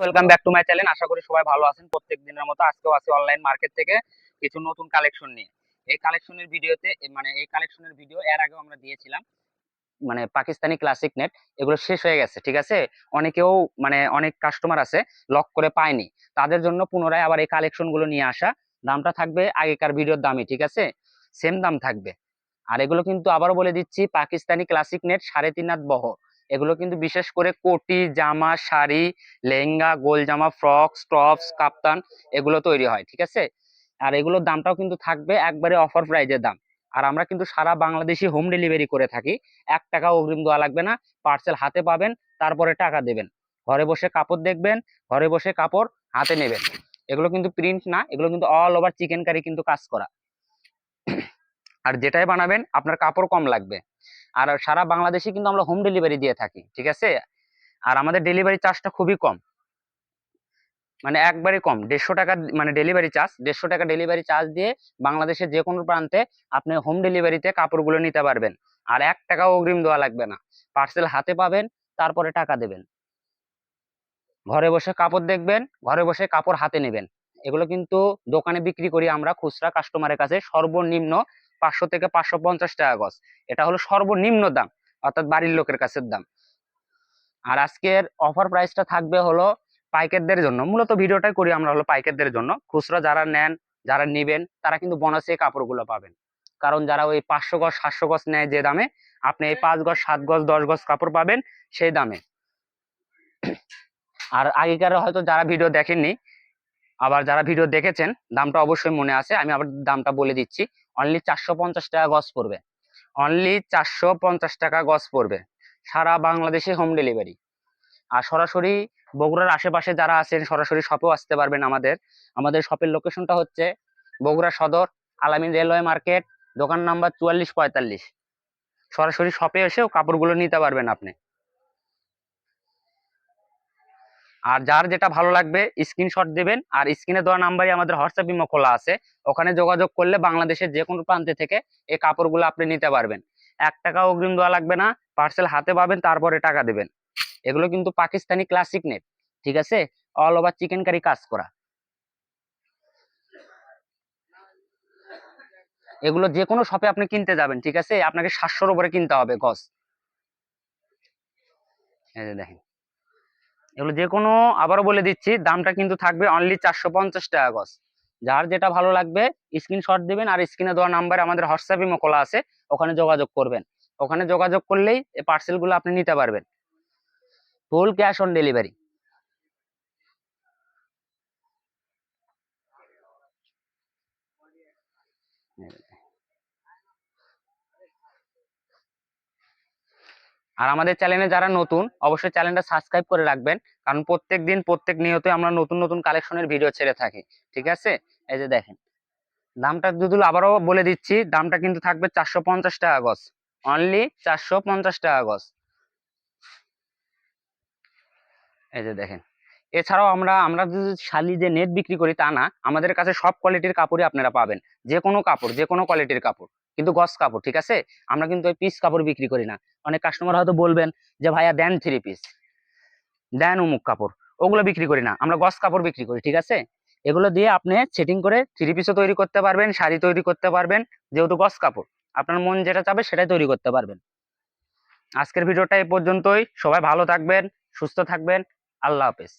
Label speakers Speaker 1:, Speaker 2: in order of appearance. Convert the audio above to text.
Speaker 1: Welcome back to my channel আশা করি সবাই ভালো আছেন। প্রত্যেক দিনের মতো আজকেও আছি অনলাইন মার্কেট থেকে কিছু নতুন কালেকশন নিয়ে। এই কালেকশনের ভিডিওতে মানে এই কালেকশনের ভিডিও এর আগেও আমরা দিয়েছিলাম। মানে পাকিস্তানি ক্লাসিক নেট এগুলো শেষ হয়ে গেছে, ঠিক আছে? অনেকেও মানে অনেক কাস্টমার আছে লক করে পায়নি। তাদের জন্য পুনরায় আবার এই কালেকশনগুলো নিয়ে আসা। দামটা থাকবে আগেকার ভিডিওর দামই ঠিক আছে? সেম দাম থাকবে। আর এগুলো কিন্তু আবারও বলে দিচ্ছি, পাকিস্তানি ক্লাসিক নেট সাড়ে তিন হাত বহ এগুলো কিন্তু বিশেষ করে কোটি, জামা, শাড়ি, লেহেঙ্গা, গোল জামা ফ্রকস টপস, কাপ্তান এগুলো তৈরি হয়, ঠিক আছে? আর এগুলোর দামটাও কিন্তু থাকবে একবারে অফার প্রাইজের দাম। আর আমরা কিন্তু সারা বাংলাদেশি হোম ডেলিভারি করে থাকি। এক টাকা অগ্রিম দেওয়া লাগবে না পার্সেল হাতে পাবেন, তারপরে টাকা দেবেন। ঘরে বসে কাপড় দেখবেন, ঘরে বসে কাপড় হাতে নেবেন। এগুলো কিন্তু প্রিন্ট না, এগুলো কিন্তু অল ওভার চিকেন কারি কিন্তু কাজ করা। আর যেটাই বানাবেন, আপনার কাপড় কম লাগবে। আর সারা বাংলাদেশে কিন্তু আমরা হোম ডেলিভারি দিয়ে থাকি, ঠিক আছে? আর আমাদের ডেলিভারি চার্জটা খুবই কম। মানে একবারে কম। দেড়শো টাকা মানে ডেলিভারি চার্জ দেড়শো টাকা ডেলিভারি চার্জ দিয়ে বাংলাদেশের যে কোনো প্রান্তে আপনি হোম ডেলিভারিতে কাপড়গুলো নিতে পারবেন। আর এক টাকাও অগ্রিম দেওয়া লাগবে না। পার্সেল হাতে পাবেন, তারপরে টাকা দেবেন। ঘরে বসে কাপড় দেখবেন, ঘরে বসে কাপড় হাতে নেবেন। এগুলো কিন্তু দোকানে বিক্রি করি আমরা খুচরা কাস্টমারের কাছে সর্বনিম্ন পাঁচশো থেকে পাঁচশো পঞ্চাশ টাকা গজ। এটা হলো সর্বনিম্ন দাম, অর্থাৎ বাড়ির লোকের কাছের দাম। আর আজকের অফার প্রাইসটা থাকবে হলো পাইকারদের জন্য। মূলত ভিডিওটাই করি আমরা হলো পাইকারদের জন্য। খুচরা যারা নেন, যারা নেবেন, তারা কিন্তু বোনাসে কাপড়গুলো পাবেন। কারণ যারা ওই পাঁচশো গজ, সাতশো গজ নেয় যে দামে, আপনি এই পাঁচ গজ, সাত গজ, দশ গজ কাপড় পাবেন সেই দামে। আর আগেকার হয়তো যারা ভিডিও দেখেননি, আবার যারা ভিডিও দেখেছেন, দামটা অবশ্যই মনে আছে। আমি আবার দামটা বলে দিচ্ছি। অনলি চারশো পঞ্চাশ টাকা গজ পড়বে। অনলি চারশো পঞ্চাশ টাকা গজ পড়বে। সারা বাংলাদেশে হোম ডেলিভারি আর সরাসরি বগুড়ার আশেপাশে যারা আছেন, সরাসরি শপেও আসতে পারবেন আমাদের। আমাদের শপের লোকেশনটা হচ্ছে বগুড়া সদর, আলামিন রেলওয়ে মার্কেট, দোকান নাম্বার চুয়াল্লিশ পঁয়তাল্লিশ। সরাসরি শপে এসেও কাপড়গুলো নিতে পারবেন আপনি। আর যার যেটা ভালো লাগবে স্ক্রিনশট দেবেন। আর স্ক্রিনে দেওয়া নাম্বারই আমাদের হোয়াটসঅ্যাপ ইমো খোলা আছে। ওখানে যোগাযোগ করলে বাংলাদেশের যে কোনো প্রান্তে থেকে এই কাপড়গুলো আপনি নিতে পারবেন। এক টাকা অগ্রিম দেওয়া লাগবে না। পার্সেল হাতে পাবেন, তারপরে টাকা দেবেন। এগুলো কিন্তু পাকিস্তানি ক্লাসিক নেট ঠিক আছে? অল ওভার চিকেন কারি কাজ করা। এগুলো যে কোনো শপে আপনি কিনতে যাবেন, ঠিক আছে? আপনাকে সাতশোর উপরে কিনতে হবে, গজ। দেখেন। এগুলো যে কোনো আবারও বলে দিচ্ছি, দামটা কিন্তু থাকবে অনলি চারশো পঞ্চাশ টাকা গজ। যার যেটা ভালো লাগবে স্ক্রিনশট দিবেন আর স্ক্রিনে দেওয়া নাম্বারে আমাদের হোয়াটসঅ্যাপ ইমো খোলা আছে, ওখানে যোগাযোগ করবেন। ওখানে যোগাযোগ করলেই এই পার্সেলগুলো আপনি নিতে পারবেন। ফুল ক্যাশ অন ডেলিভারি আর আমাদের চ্যানেলে যারা নতুন, অবশ্যই চ্যানেলটা সাবস্ক্রাইব করে রাখবেন। কারণ প্রত্যেক দিন প্রত্যেক নিয়তে আমরা নতুন নতুন কালেকশনের ভিডিও ছেড়ে থাকি। ঠিক আছে? এই যে দেখেন। দামটা যদি আবারও বলে দিচ্ছি, দামটা কিন্তু থাকবে চারশো পঞ্চাশ টাকা গজ। অনলি চারশো পঞ্চাশ টাকা গজ। এই যে দেখেন। এছাড়াও আমরা আমরা যদি শালি যে নেট বিক্রি করি তা না, আমাদের কাছে সব কোয়ালিটির কাপড়ই আপনারা পাবেন। যে কোনো কাপড়, যে কোনো কোয়ালিটির কাপড়, কিন্তু গস কাপড়, ঠিক আছে? আমরা কিন্তু ওই পিস কাপড় বিক্রি করি না। অনেক কাস্টমার হয়তো বলবেন যে, ভাইয়া, দেন থ্রি পিস দেন উমুক কাপড়। ওগুলো বিক্রি করি না। আমরা গস কাপড় বিক্রি করি, ঠিক আছে? এগুলো দিয়ে আপনি সেটিং করে থ্রি পিসও তৈরি করতে পারবেন, শাড়ি তৈরি করতে পারবেন, যেহেতু গস কাপড়। আপনার মন যেটা চাবে সেটাই তৈরি করতে পারবেন। আজকের ভিডিওটা এই পর্যন্তই। সবাই ভালো থাকবেন, সুস্থ থাকবেন। আল্লাহ হাফেজ।